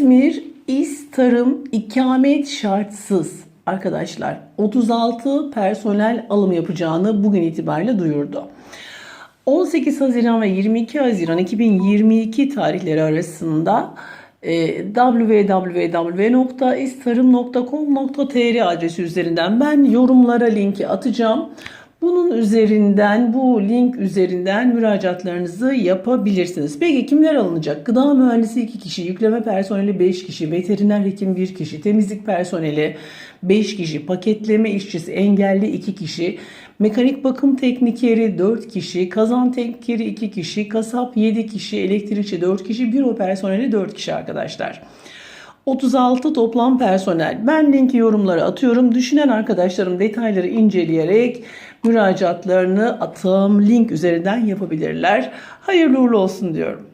İzmir İş Tarım ikamet şartsız arkadaşlar 36 personel alım yapacağını bugün itibariyle duyurdu. 18 Haziran ve 22 Haziran 2022 tarihleri arasında e, www.istarım.com.tr adresi üzerinden ben yorumlara linki atacağım. Bunun üzerinden, bu link üzerinden müracaatlarınızı yapabilirsiniz. Peki kimler alınacak? Gıda mühendisi 2 kişi, yükleme personeli 5 kişi, veteriner hekim 1 kişi, temizlik personeli 5 kişi, paketleme işçisi engelli 2 kişi, mekanik bakım teknikeri 4 kişi, kazan teknikeri 2 kişi, kasap 7 kişi, elektrikçi 4 kişi, büro personeli 4 kişi arkadaşlar. 36 toplam personel. Ben linki yorumlara atıyorum. Düşünen arkadaşlarım detayları inceleyerek müracaatlarını atım link üzerinden yapabilirler. Hayırlı uğurlu olsun diyorum.